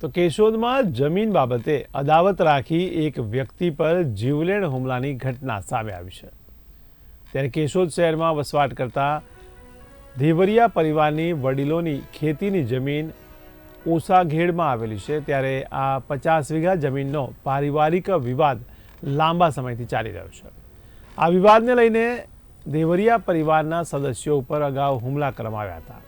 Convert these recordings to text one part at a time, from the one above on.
તો કેશોદમાં જમીન બાબતે અદાવત રાખી એક વ્યક્તિ પર જીવલેણ હુમલાની ઘટના સામે આવી છે. ત્યારે કેશોદ શહેરમાં વસવાટ કરતા ધેવરિયા પરિવારની વડીલોની ખેતીની જમીન ઓસાઘેડમાં આવેલી છે. ત્યારે આ પચાસ વીઘા જમીનનો પારિવારિક વિવાદ લાંબા સમયથી ચાલી રહ્યો છે. આ વિવાદને લઈને દેવરિયા પરિવારના સદસ્યો ઉપર અગાઉ હુમલા કરવામાં આવ્યા હતા.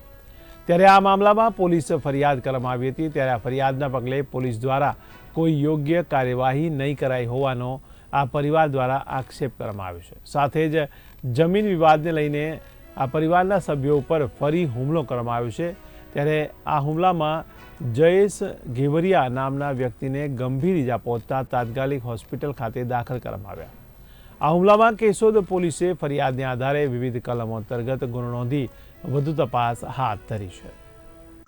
ત્યારે આ મામલામાં પોલીસ ફરિયાદ કરવામાં આવી હતી. ત્યારે આ ફરિયાદના પગલે પોલીસ દ્વારા કોઈ યોગ્ય કાર્યવાહી નહીં કરાઈ હોવાનો આ પરિવાર દ્વારા આક્ષેપ કરવામાં આવ્યો છે. સાથે જ જમીન વિવાદને લઈને આ પરિવારના સભ્યો ઉપર ફરી હુમલો કરવામાં આવ્યો છે. ત્યારે આ હુમલામાં જયેશ ઘેવરિયા નામના વ્યક્તિને ગંભીર ઇજા પહોંચતા તાત્કાલિક હોસ્પિટલ ખાતે દાખલ કરવામાં આવ્યા. આ હુમલામાં કેશોદ પોલીસે ફરિયાદને આધારે વિવિધ કલમો અંતર્ગત ગુનો નોંધી વધુ તપાસ હાથ ધરી છે.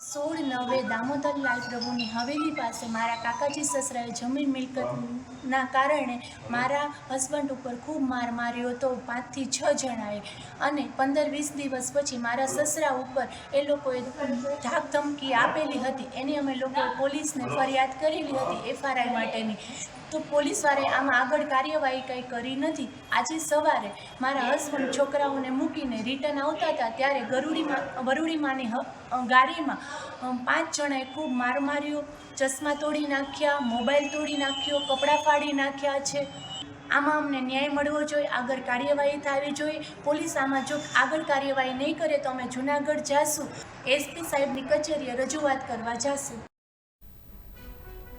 સોળ નવે દામોદર લાલ પ્રભુની હવેલી પાસે મારા કાકાજી સસરાએ જમીન મિલકતના કારણે મારા હસબન્ડ ઉપર ખૂબ માર માર્યો હતો, પાંચથી છ જણાએ. અને પંદર વીસ દિવસ પછી મારા સસરા ઉપર એ લોકોએ ધાક ધમકી આપેલી હતી. એની અમે લોકોએ પોલીસને ફરિયાદ કરેલી હતી, એફઆરઆઈ માટેની. તો પોલીસવાળે આમાં આગળ કાર્યવાહી કંઈ કરી નથી. આજે સવારે મારા હસબન્ડ છોકરાઓને મૂકીને રિટર્ન આવતા હતા ત્યારે ગરુડીમાં, વરુડીમાંની ગાડીમાં પાંચ જણાએ ખૂબ માર માર્યો, ચશ્મા તોડી નાખ્યા, મોબાઈલ તોડી નાખ્યો, કપડાં ફાડી નાખ્યા છે. આમાં અમને ન્યાય મળવો જોઈએ, આગળ કાર્યવાહી થવી જોઈએ. પોલીસ આમાં જો આગળ કાર્યવાહી નહીં કરે તો અમે જુનાગઢ જાશું. એસપી સાહેબની કચેરીએ રજૂઆત કરવા જાશું.